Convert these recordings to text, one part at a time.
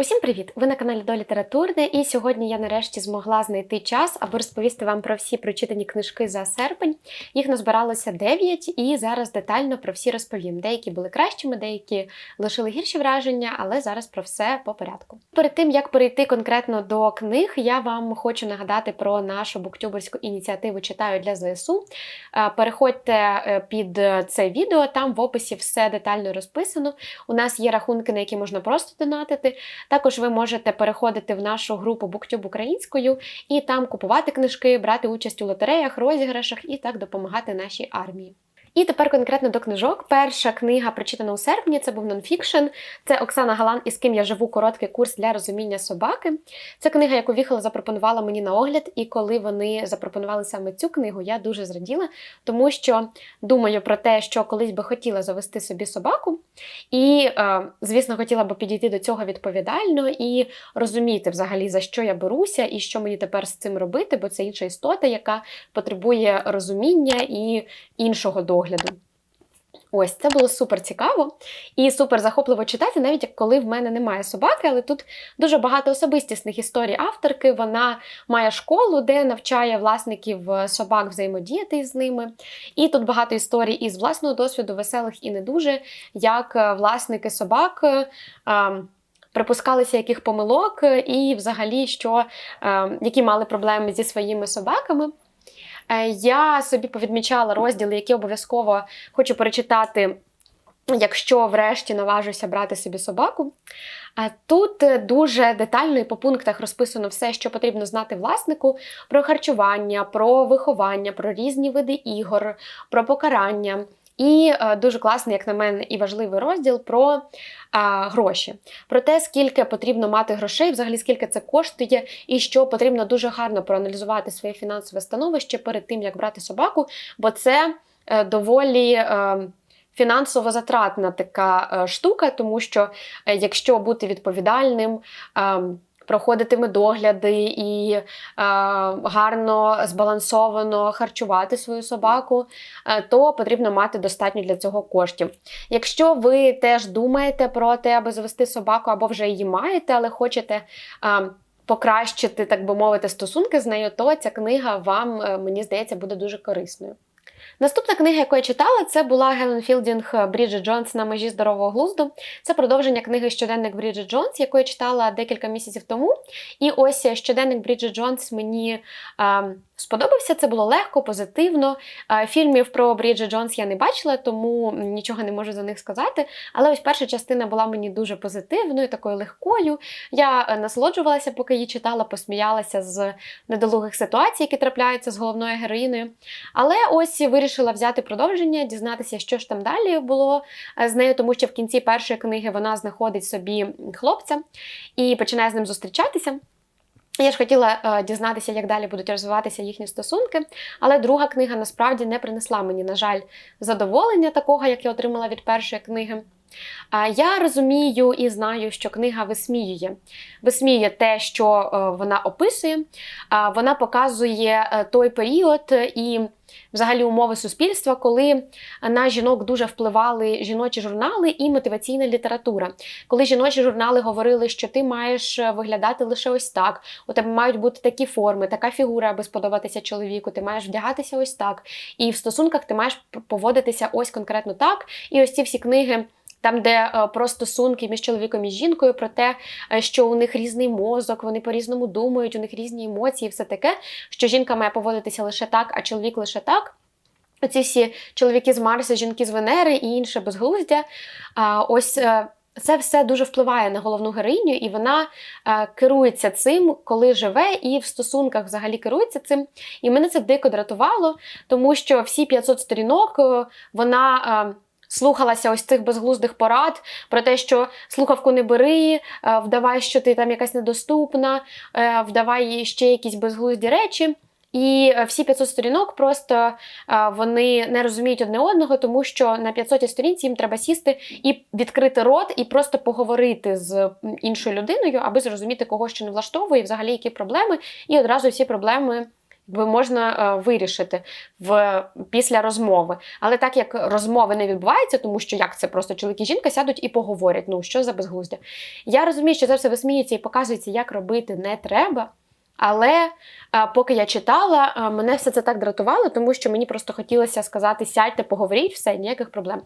Усім привіт! Ви на каналі До Літературне, і сьогодні я нарешті змогла знайти час, аби розповісти вам про всі прочитані книжки за серпень. Їх назбиралося 9, і зараз детально про всі розповім. Деякі були кращими, деякі лишили гірші враження, але зараз про все по порядку. Перед тим як перейти конкретно до книг, я вам хочу нагадати про нашу буктюберську ініціативу Читаю для ЗСУ. Е, Переходьте е, під це відео, там в описі все детально розписано. У нас є рахунки, на які можна просто донатити. Також ви можете переходити в нашу групу BookTube українською і там купувати книжки, брати участь у лотереях, розіграшах і так допомагати нашій армії. І тепер конкретно до книжок. Перша книга, прочитана у серпні, це був нонфікшн. Це Оксана Галан, із ким я живу короткий курс для розуміння собаки. Це книга, яку Віхола запропонувала мені на огляд, і коли вони запропонували саме цю книгу, я дуже зраділа, тому що думаю про те, що колись би хотіла завести собі собаку, і, е, звісно, хотіла би підійти до цього відповідально і розуміти взагалі, за що я беруся і що мені тепер з цим робити, бо це інша істота, яка потребує розуміння і іншого догляду. Ось це було супер цікаво і супер захопливо читати, навіть коли в мене немає собаки, але тут дуже багато особистісних історій авторки. Вона має школу, де навчає власників е, собак взаємодіяти з ними. І тут багато історій із власного досвіду, веселих і не дуже, як е, власники собак. е, ем, Припускалися яких помилок, і взагалі, що, е, які мали проблеми зі своїми собаками. Е, Я собі повідмічала розділи, які обов'язково хочу перечитати, якщо врешті наважуся брати собі собаку. Тут е, дуже детально і по пунктах розписано все, що потрібно знати власнику про харчування, про виховання, про різні види ігор, про покарання. І е, дуже класний, як на мене, і важливий розділ про а, гроші, про те, скільки потрібно мати грошей, взагалі скільки це коштує, і що потрібно дуже гарно проаналізувати своє фінансове становище перед тим, як брати собаку, бо це е, доволі. Е, Фінансово затратна така е, штука, тому що е, якщо бути відповідальним, е, проходити медогляди і е, гарно збалансовано харчувати свою собаку, е, то потрібно мати достатньо для цього коштів. Якщо ви теж думаєте про те, аби завести собаку, або вже її маєте, але хочете. е, Покращити, так би мовити, стосунки з нею, то ця книга вам, е, мені здається, буде дуже корисною. Наступна книга, яку я читала, це була Гелен Філдінг Бріджит Джонс на межі здорового глузду. Це продовження книги Щоденник Бріджит Джонс, яку я читала декілька місяців тому. І ось щоденник Бріджит Джонс мені е, сподобався. Це було легко, позитивно. Фільмів про Бріджит Джонс я не бачила, тому нічого не можу за них сказати. Але ось перша частина була мені дуже позитивною, такою легкою. Я е, насолоджувалася, поки її читала, посміялася з недолугих ситуацій, які трапляються з головною героїною. Але ось вирішила взяти продовження, дізнатися, що ж там далі було е, з нею, тому що в кінці першої книги вона знаходить собі хлопця і починає з ним зустрічатися. Я ж хотіла е, дізнатися, як далі будуть розвиватися їхні стосунки, але друга книга насправді не принесла мені, на жаль, задоволення такого, як я отримала від першої книги. Я розумію і знаю, що книга висміює. Висміює те, що е, вона описує, вона показує е, той період і взагалі умови суспільства, коли на жінок дуже впливали жіночі журнали і мотиваційна література. Коли жіночі журнали говорили, що ти маєш виглядати лише ось так, у тебе мають бути такі форми, така фігура, аби сподобатися чоловіку, ти маєш вдягатися ось так. І в стосунках ти маєш поводитися ось конкретно так. І ось ці всі книги. Там, де е, про стосунки між чоловіком і жінкою, про те, е, що у них різний мозок, вони по-різному думають, у них різні емоції, все таке, що жінка має поводитися лише так, а чоловік лише так. Оці всі чоловіки з Марса, жінки з Венери і інше безглуздя. Ось е, це все дуже впливає на головну героїню, і вона е, керується цим, коли живе, і в стосунках взагалі керується цим. І мене це дико дратувало, тому що всі 500 сторінок вона. Е, Слухалася ось цих безглуздих порад про те, що слухавку не бери, е, вдавай, що ти там якась недоступна, е, вдавай ще якісь безглузді речі. І е, всі 500 сторінок просто вони не розуміють одне одного, тому що на 500 сторінці їм треба сісти і відкрити рот, і просто поговорити з іншою людиною, аби зрозуміти, кого що не влаштовує, взагалі які проблеми, і одразу всі проблеми можна е, вирішити в після розмови. Але так як розмови не відбуваються, тому що як це просто чоловік і жінка сядуть і поговорять. Ну що за безглуздя? Я розумію, що це все висміюється і показується, як робити не треба. Але а, поки я читала, а, мене все це так дратувало, тому що мені просто хотілося сказати: сядьте, поговоріть, все, ніяких проблем.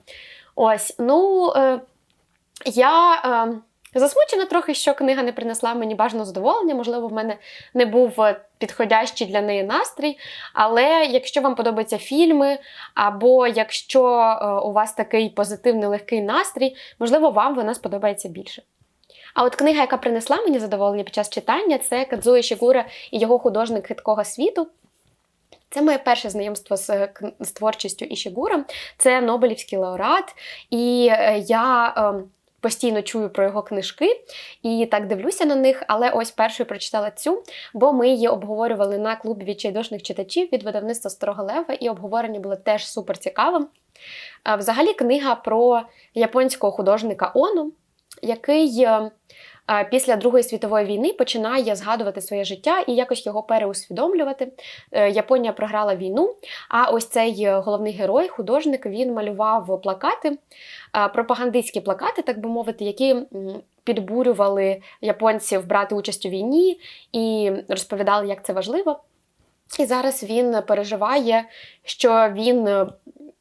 Ось, ну е, я. Е, Засмучена трохи, що книга не принесла мені бажаного задоволення. Можливо, в мене не був е, підходящий для неї настрій. Але якщо вам подобаються фільми, або якщо е, у вас такий позитивний легкий настрій, можливо, вам вона сподобається більше. А от книга, яка принесла мені задоволення під час читання, це Кадзуї Шігура і його художник хиткого світу. Це моє перше знайомство з, е, з творчістю Ішігура. Це Нобелівський лауреат. І я. Е, постійно чую про його книжки і так дивлюся на них. Але ось першою прочитала цю, бо ми її обговорювали на клубі відчайдушних читачів від видавництва Старого Лева, і обговорення було теж супер цікавим. Взагалі, книга про японського художника Ону, який після Другої світової війни починає згадувати своє життя і якось його переусвідомлювати. Е, Японія програла війну. А ось цей головний герой, художник, він малював плакати, пропагандистські плакати, так би мовити, які. Підбурювали японців брати участь у війні і розповідали, як це важливо. І зараз він переживає, що він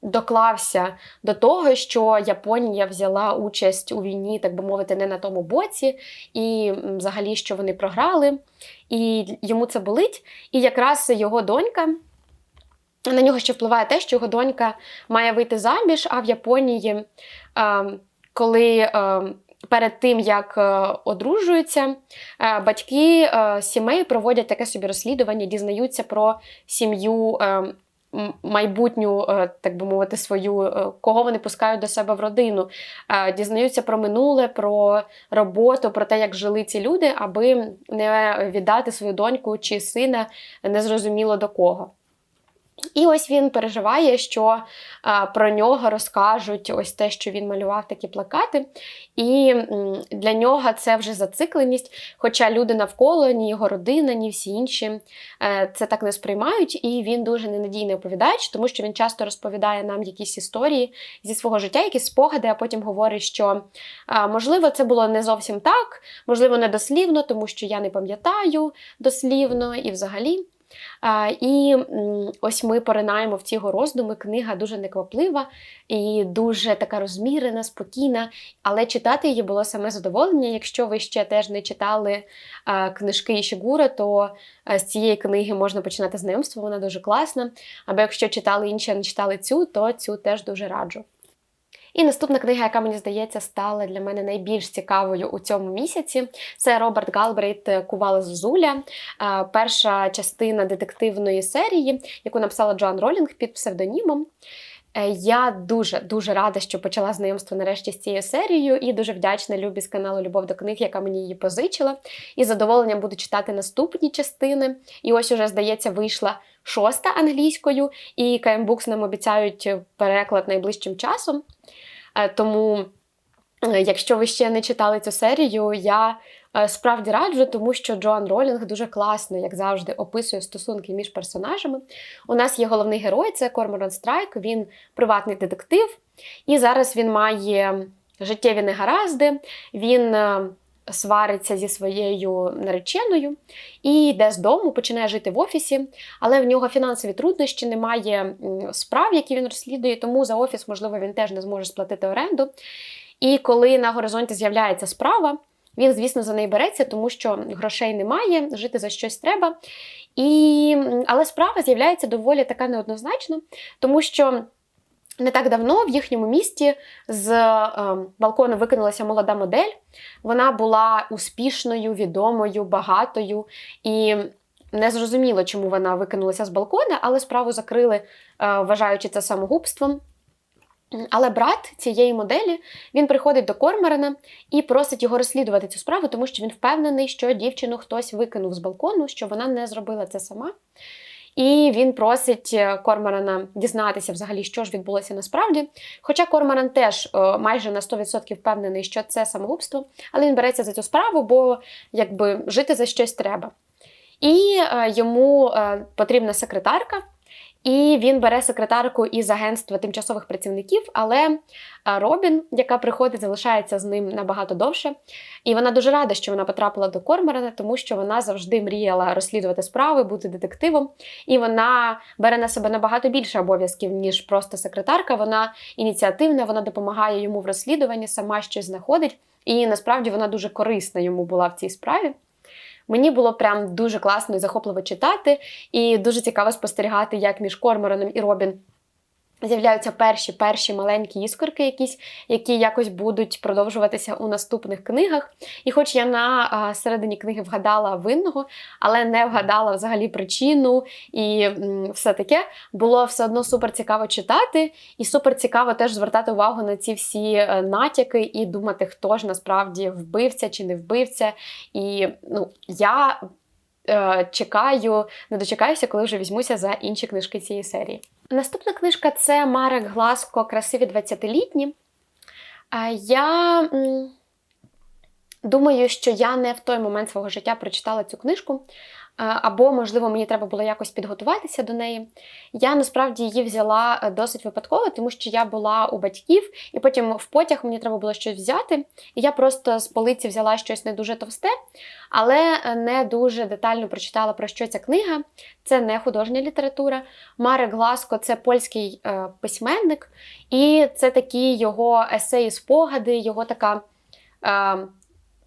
доклався до того, що Японія взяла участь у війні, так би мовити, не на тому боці, і взагалі, що вони програли, і йому це болить. І якраз його донька. На нього ще впливає те, що його донька має вийти заміж, а в Японії, коли перед тим, як одружуються, батьки сімей проводять таке собі розслідування, дізнаються про сім'ю майбутню, е, так би мовити, свою, е, кого вони пускають до себе в родину, дізнаються про минуле, про роботу, про те, як жили ці люди, аби не віддати свою доньку чи сина незрозуміло до кого. І ось він переживає, що а, про нього розкажуть ось те, що він малював такі плакати. І для нього це вже зацикленість. Хоча люди навколо, ні його родина, ні всі інші е, це так не сприймають. І він дуже ненадійний оповідач, тому що він часто розповідає нам якісь історії зі свого життя, якісь спогади, а потім говорить, що а, можливо це було не зовсім так, можливо, не дослівно, тому що я не пам'ятаю дослівно і взагалі. І ось ми поринаємо в ці його роздуми. Книга дуже некваплива і дуже така розмірена, спокійна. Але читати її було саме задоволення. Якщо ви ще теж не читали книжки Ішігура, то з цієї книги можна починати знайомство, вона дуже класна. Або якщо читали інші, а не читали цю, то цю теж дуже раджу. І наступна книга, яка мені здається, стала для мене найбільш цікавою у цьому місяці, це Роберт Галбрейт Кувала Зозуля, перша частина детективної серії, яку написала Джоан Ролінг під псевдонімом. Е, я дуже дуже рада, що почала знайомство нарешті з цією серією, і дуже вдячна Любі з каналу Любов до книг, яка мені її позичила. І задоволенням буду читати наступні частини. І ось уже, здається, вийшла шоста англійською, і KM Books нам обіцяють переклад найближчим часом. Е, тому, е, якщо ви ще не читали цю серію, я е, справді раджу, тому що Джоан Ролінг дуже класно, як завжди, описує стосунки між персонажами. У нас є головний герой, це Корморан Страйк, він приватний детектив, і зараз він має життєві негаразди. він свариться зі своєю нареченою і йде з дому, починає жити в офісі, але в нього фінансові труднощі, немає справ, які він розслідує, тому за офіс, можливо, він теж не зможе сплатити оренду. І коли на горизонті з'являється справа, він, звісно, за неї береться, тому що грошей немає, жити за щось треба. І... Але справа з'являється доволі така неоднозначна, тому що. Не так давно в їхньому місті з е, балкону викинулася молода модель. Вона була успішною, відомою, багатою і не зрозуміло, чому вона викинулася з балкона, але справу закрили, е, вважаючи це самогубством. Але брат цієї моделі він приходить до Кормарена і просить його розслідувати цю справу, тому що він впевнений, що дівчину хтось викинув з балкону, що вона не зробила це сама. І він просить Корморана Кормарана дізнатися взагалі, що ж відбулося насправді. Хоча Корморан теж е, майже на 100% впевнений, що це самогубство, але він береться за цю справу, бо якби жити за щось треба. І е, йому е, потрібна секретарка. І він бере секретарку із агентства тимчасових працівників, але е, Робін, яка приходить, залишається з ним набагато довше. І вона дуже рада, що вона потрапила до Корморана, тому що вона завжди мріяла розслідувати справи, бути детективом. І вона бере на себе набагато більше обов'язків, ніж просто секретарка. Вона ініціативна, вона допомагає йому в розслідуванні, сама щось знаходить. І насправді вона дуже корисна йому була в цій справі. Мені було прям дуже класно і захопливо читати, і дуже цікаво спостерігати, як між Кормораном і Робін з'являються перші перші маленькі іскорки, якісь, які якось будуть продовжуватися у наступних книгах. І хоч я на середині книги вгадала винного, але не вгадала взагалі причину і все таке, було все одно супер цікаво читати, і супер цікаво теж звертати увагу на ці всі е, натяки і думати, хто ж насправді вбивця чи не вбивця. І ну, я е, чекаю, не дочекаюся, коли вже візьмуся за інші книжки цієї серії. Наступна книжка це Марек Гласко Красиві 20-літні. Я думаю, що я не в той момент свого життя прочитала цю книжку. Е, Або, можливо, мені треба було якось підготуватися до неї. Я насправді її взяла е, досить випадково, тому що я була у батьків, і потім в потяг мені треба було щось взяти. І я просто з полиці взяла щось не дуже товсте, але е, не дуже детально прочитала, про що ця книга. Це не художня література. Марек Гласко це польський е, письменник, і це такі його есеї, спогади, його така. Е,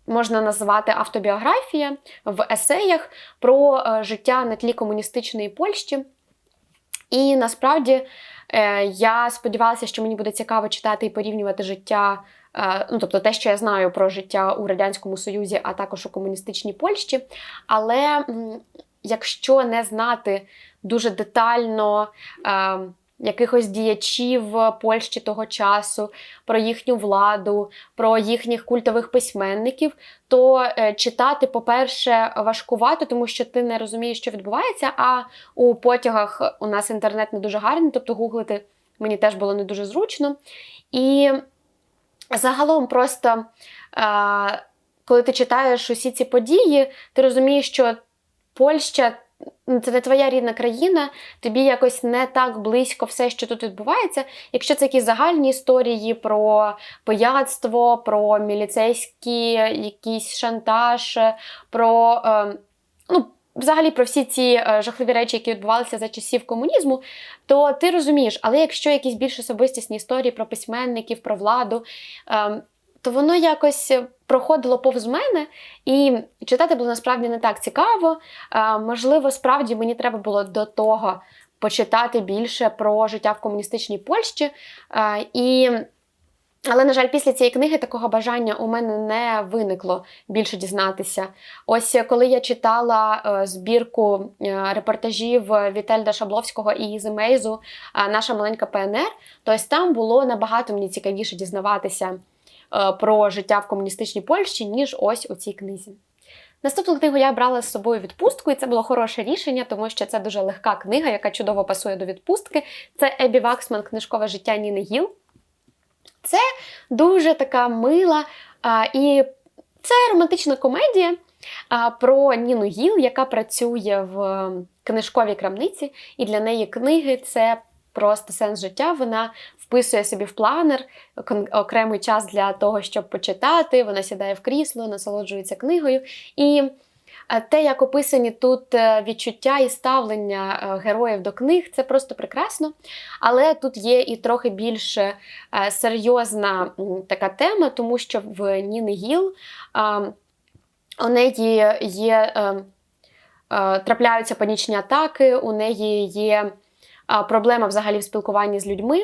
можна назвати автобіографія в есеях про е, життя на тлі комуністичної Польщі. І насправді е, я сподівалася, що мені буде цікаво читати і порівнювати життя. е, Ну, тобто те, що я знаю про життя у Радянському Союзі, а також у комуністичній Польщі. Але якщо не знати дуже детально е, якихось діячів Польщі того часу, про їхню владу, про їхніх культових письменників, то е, читати, по-перше, важкувато, тому що ти не розумієш, що відбувається. А у потягах у нас інтернет не дуже гарний, тобто гуглити мені теж було не дуже зручно. І загалом просто. Е, коли ти читаєш усі ці події, ти розумієш, що Польща це не твоя рідна країна, тобі якось не так близько все, що тут відбувається. Якщо це якісь загальні історії про пияцтво, про міліцейський якийсь шантаж, про е, ну, взагалі про всі ці е, жахливі речі, які відбувалися за часів комунізму, то ти розумієш, але якщо якісь більш особистісні історії про письменників, про владу. Е, то воно якось проходило повз мене, і читати було насправді не так цікаво. Е, можливо, справді мені треба було до того почитати більше про життя в комуністичній Польщі. Е, і... Але, на жаль, після цієї книги такого бажання у мене не виникло більше дізнатися. Ось коли я читала е, збірку е, репортажів Вітельда Шабловського і Зімейзу е, Наша маленька ПНР, то ось там було набагато мені цікавіше дізнаватися. Е, про життя в комуністичній Польщі, ніж ось у цій книзі. Наступну книгу я брала з собою відпустку, і це було хороше рішення, тому що це дуже легка книга, яка чудово пасує до відпустки. Це Ебі Ваксман Книжкове життя Ніни Гіл. Це дуже така мила а, і це романтична комедія а, про Ніну Гіл, яка працює в книжковій крамниці, і для неї книги це просто сенс життя. Вона вписує собі в планер окремий час для того, щоб почитати. Вона сідає в крісло, насолоджується книгою. І е, те, як описані тут е, відчуття і ставлення е, героїв до книг, це просто прекрасно. Але тут є і трохи більш серйозна така тема, тому що в Ніни Гіл у неї є. Трапляються панічні атаки, у неї є проблема взагалі в спілкуванні з людьми.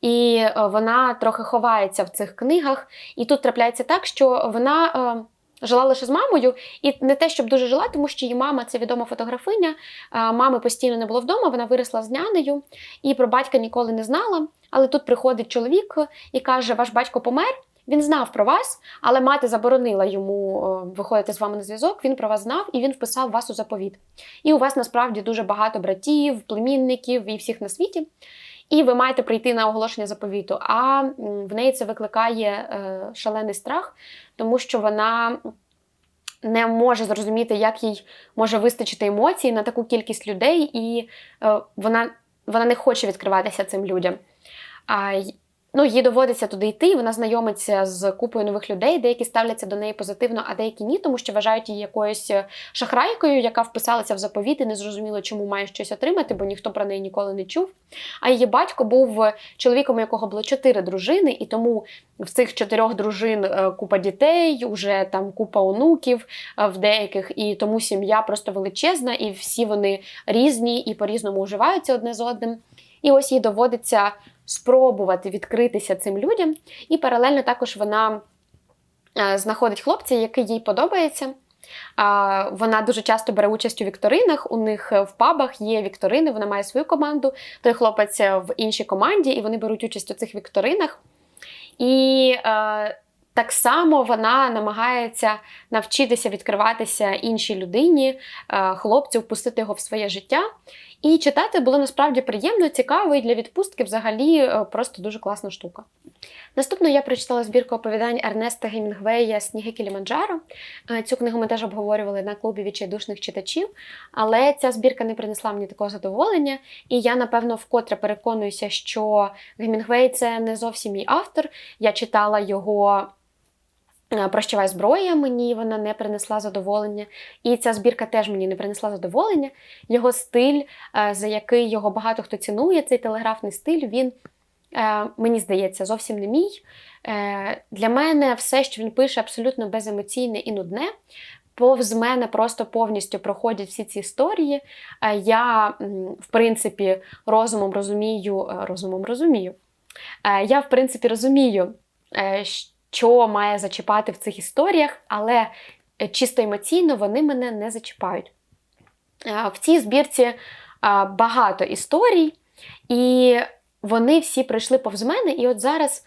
І е, вона трохи ховається в цих книгах. І тут трапляється так, що вона е, жила лише з мамою, і не те, щоб дуже жила, тому що її мама це відома фотографиня. Мами постійно не було вдома, вона виросла з нянею і про батька ніколи не знала. Але тут приходить чоловік і каже: Ваш батько помер. Він знав про вас, але мати заборонила йому е, виходити з вами на зв'язок. Він про вас знав і він вписав вас у заповіт. І у вас насправді дуже багато братів, племінників і всіх на світі. І ви маєте прийти на оголошення заповіту. А в неї це викликає е, шалений страх, тому що вона не може зрозуміти, як їй може вистачити емоцій на таку кількість людей, і е, вона, вона не хоче відкриватися цим людям. А Ну, їй доводиться туди йти, і вона знайомиться з купою нових людей, деякі ставляться до неї позитивно, а деякі ні, тому що вважають її якоюсь е, шахрайкою, яка вписалася в заповіт і не зрозуміло, чому має щось отримати, бо ніхто про неї ніколи не чув. А її батько був чоловіком, у якого було чотири дружини, і тому в цих чотирьох дружин е, купа дітей, уже там купа онуків е, в деяких, і тому сім'я просто величезна, і всі вони різні і по-різному уживаються одне з одним. І ось їй доводиться спробувати відкритися цим людям, і паралельно також вона е, знаходить хлопця, який їй подобається. Вона дуже часто бере участь у вікторинах. У них е, в пабах є вікторини, вона має свою команду, той хлопець е, в іншій команді, і вони беруть участь у цих вікторинах. І е, так само вона намагається навчитися відкриватися іншій людині, е, хлопцю, впустити його в своє життя. І читати було насправді приємно, цікаво, і для відпустки взагалі е, просто дуже класна штука. Наступно я прочитала збірку оповідань Ернеста Гемінгвея Сніги Кіліманджаро. Е, Цю книгу ми теж обговорювали на клубі відчайдушних читачів, але ця збірка не принесла мені такого задоволення, і я, напевно, вкотре переконуюся, що Гемінгвей це не зовсім мій автор. Я читала його. Е, Прощавай зброя, мені вона не принесла задоволення. І ця збірка теж мені не принесла задоволення. Його стиль, е, за який його багато хто цінує, цей телеграфний стиль, він, е, мені здається, зовсім не мій. Для мене все, що він пише, абсолютно беземоційне і нудне. Повз мене просто повністю проходять всі ці історії. Я, в принципі, розумом розумію, розумом розумію. Я, в принципі, розумію, е, що має зачіпати в цих історіях, але е, чисто емоційно вони мене не зачіпають. Е, В цій збірці е, багато історій, і вони всі пройшли повз мене. І от зараз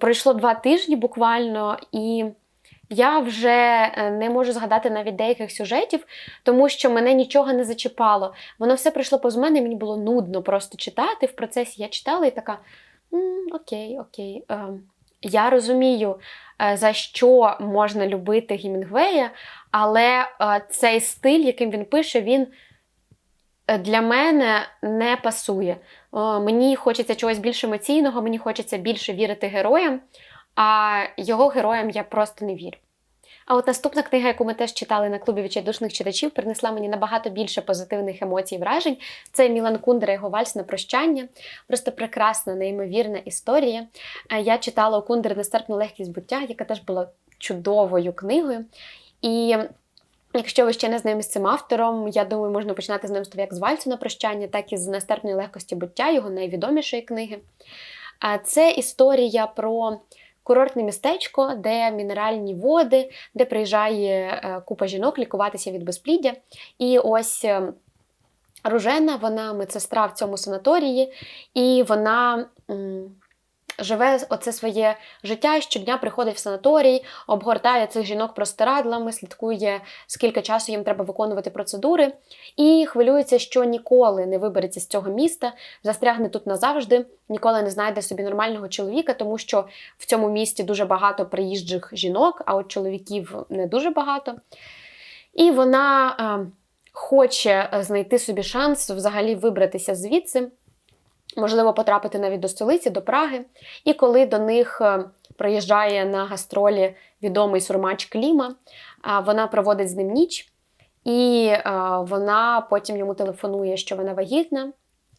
пройшло два тижні буквально, і я вже не можу згадати навіть деяких сюжетів, тому що мене нічого не зачіпало. Воно все пройшло повз мене, і мені було нудно просто читати. В процесі я читала і така: «М, окей, окей. ем, я розумію, е, за що можна любити Гімінгвея, але е, цей стиль, яким він пише, він е, для мене не пасує. Мені хочеться чогось більш емоційного, мені хочеться більше вірити героям, а його героям я просто не вірю. А от наступна книга, яку ми теж читали на клубі відчайдушних читачів, принесла мені набагато більше позитивних емоцій і вражень. Це Мілан Кундера його вальс на прощання. Просто прекрасна, неймовірна історія. Я читала у Кундери нестерпну легкість буття, яка теж була чудовою книгою. І якщо ви ще не знайомі з цим автором, я думаю, можна починати знайомство як з вальсу на прощання, так і з нестерпної легкості буття, його найвідомішої книги. Це історія про курортне містечко, де мінеральні води, де приїжджає е, купа жінок лікуватися від безпліддя. І ось е, Ружена, вона медсестра в цьому санаторії, і вона. Живе оце своє життя, щодня приходить в санаторій, обгортає цих жінок простирадлами, слідкує, скільки часу їм треба виконувати процедури, і хвилюється, що ніколи не вибереться з цього міста, застрягне тут назавжди, ніколи не знайде собі нормального чоловіка, тому що в цьому місті дуже багато приїжджих жінок, а от чоловіків не дуже багато. І вона е, хоче знайти собі шанс взагалі вибратися звідси, можливо, потрапити навіть до столиці, до Праги. І коли до них е, приїжджає на гастролі відомий сурмач Кліма, вона проводить з ним ніч, і е, вона потім йому телефонує, що вона вагітна.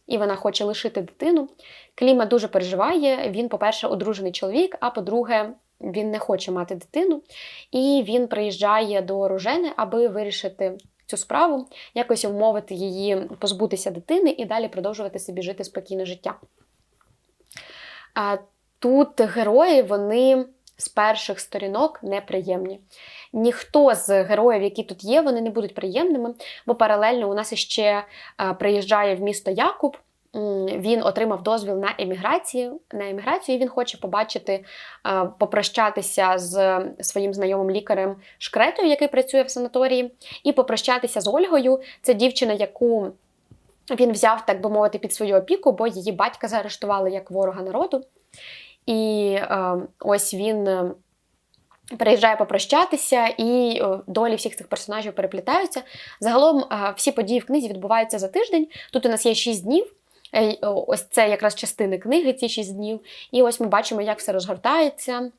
І вона хоче лишити дитину. Кліма дуже переживає. Він, по-перше, одружений чоловік, а по-друге, він не хоче мати дитину. І він приїжджає до Ружени, аби вирішити цю справу, якось вмовити її позбутися дитини і далі продовжувати собі жити спокійне життя. А тут герої, вони з перших сторінок неприємні. Ніхто з героїв, які тут є, вони не будуть приємними, бо паралельно у нас іще приїжджає в місто Якуб. Він отримав дозвіл на еміграцію, на еміграцію, він хоче побачити, е, попрощатися з своїм знайомим лікарем Шкретою, який працює в санаторії, і попрощатися з Ольгою. Це дівчина, яку він взяв, так би мовити, під свою опіку, бо її батька заарештували як ворога народу. І е, ось він е, Переїжджає попрощатися, і долі всіх цих персонажів переплітаються. Загалом всі події в книзі відбуваються за тиждень. Тут у нас є 6 днів. Е, Ось це якраз частини книги, ці 6 днів. І ось ми бачимо, як все розгортається,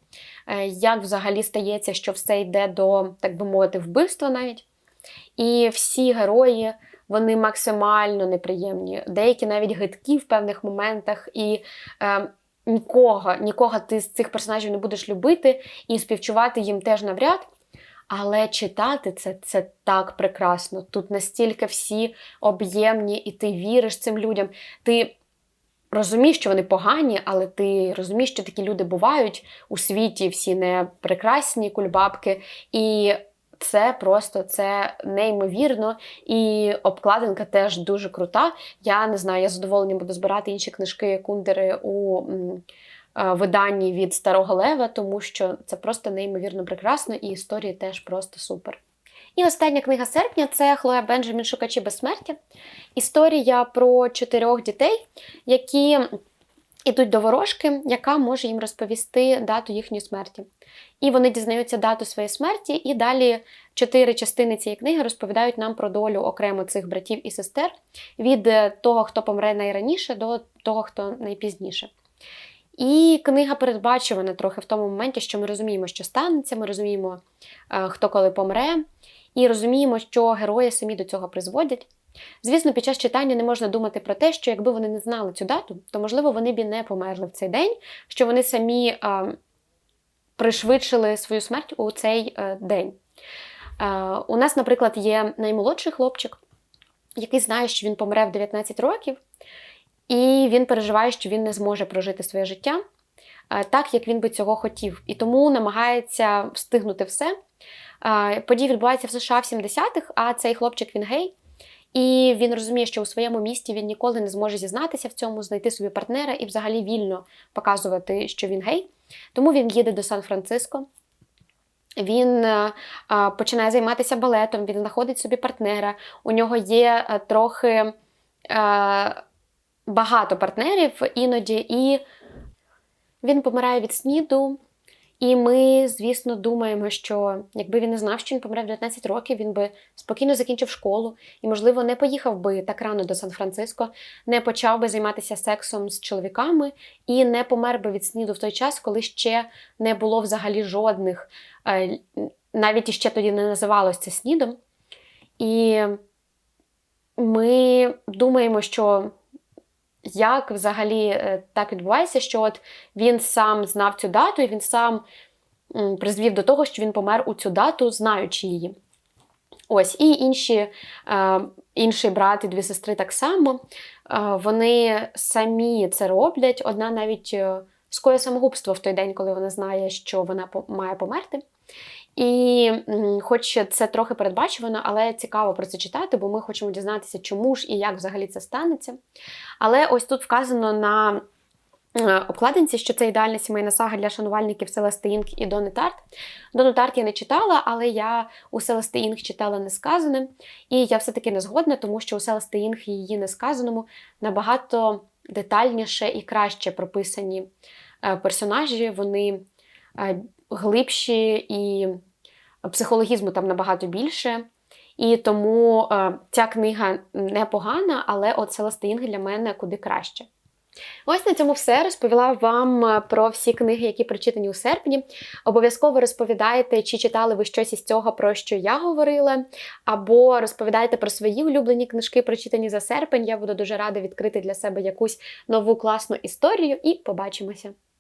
е, як взагалі стається, що все йде до, так би мовити, вбивства навіть. І всі герої вони максимально неприємні. Деякі навіть гидкі в певних моментах, і е, нікого, нікого ти з цих персонажів не будеш любити і співчувати їм теж навряд. Але читати це, це так прекрасно. Тут настільки всі об'ємні, і ти віриш цим людям. Ти розумієш, що вони погані, але ти розумієш, що такі люди бувають у світі, всі не прекрасні кульбабки. І це просто це неймовірно. І обкладинка теж дуже крута. Я не знаю, я з задоволенням буду збирати інші книжки Кундери у виданні від Старого Лева, тому що це просто неймовірно прекрасно, і історії теж просто супер. І остання книга серпня це Хлоя Бенджамін Шукачі безсмертя. Історія про чотирьох дітей, які ідуть до ворожки, яка може їм розповісти дату їхньої смерті. І вони дізнаються дату своєї смерті, і далі чотири частини цієї книги розповідають нам про долю окремо цих братів і сестер від е, того, хто помре найраніше, до того, хто найпізніше. І книга передбачувана трохи в тому моменті, що ми розуміємо, що станеться, ми розуміємо, е, хто коли помре, і розуміємо, що герої самі до цього призводять. Звісно, під час читання не можна думати про те, що якби вони не знали цю дату, то можливо вони б і не померли в цей день, що вони самі а, пришвидшили свою смерть у цей а, день. А, у нас, наприклад, є наймолодший хлопчик, який знає, що він помре в 19 років, і він переживає, що він не зможе прожити своє життя так, як він би цього хотів. І тому намагається встигнути все. Події відбуваються в США в 70-х, а цей хлопчик він гей. І він розуміє, що у своєму місті він ніколи не зможе зізнатися в цьому, знайти собі партнера і взагалі вільно показувати, що він гей. Тому він їде до Сан-Франциско. Він а, починає займатися балетом, він знаходить собі партнера. У нього є а, трохи а, багато партнерів іноді, і він помирає від сніду. І ми, звісно, думаємо, що якби він не знав, що він помре в 19 років, він би спокійно закінчив школу і, можливо, не поїхав би так рано до Сан-Франциско, не почав би займатися сексом з чоловіками і не помер би від сніду в той час, коли ще не було взагалі жодних, е, навіть іще тоді не називалося це снідом. І ми думаємо, що як взагалі е, так відбувається, що от він сам знав цю дату, і він сам призвів до того, що він помер у цю дату, знаючи її. Ось, і інші, е, інший брат і дві сестри так само. Е, вони самі це роблять. Одна навіть скоє самогубство в той день, коли вона знає, що вона має померти. І хоч це трохи передбачувано, але цікаво про це читати, бо ми хочемо дізнатися, чому ж і як взагалі це станеться. Але ось тут вказано на е, обкладинці, що це ідеальна сімейна сага для шанувальників Селести Інг і Дони Тарт. Дону Тарт я не читала, але я у Селести Інг читала несказане. І я все-таки не згодна, тому що у Селести Інг і її несказаному набагато детальніше і краще прописані е, персонажі, вони е, глибші і психологізму там набагато більше. І тому е, ця книга непогана, але от Селестинг для мене куди краще. Ось на цьому все. Розповіла вам е, про всі книги, які прочитані у серпні. Обов'язково розповідайте, чи читали ви щось із цього, про що я говорила, або розповідайте про свої улюблені книжки, прочитані за серпень. Я буду дуже рада відкрити для себе якусь нову класну історію і побачимося!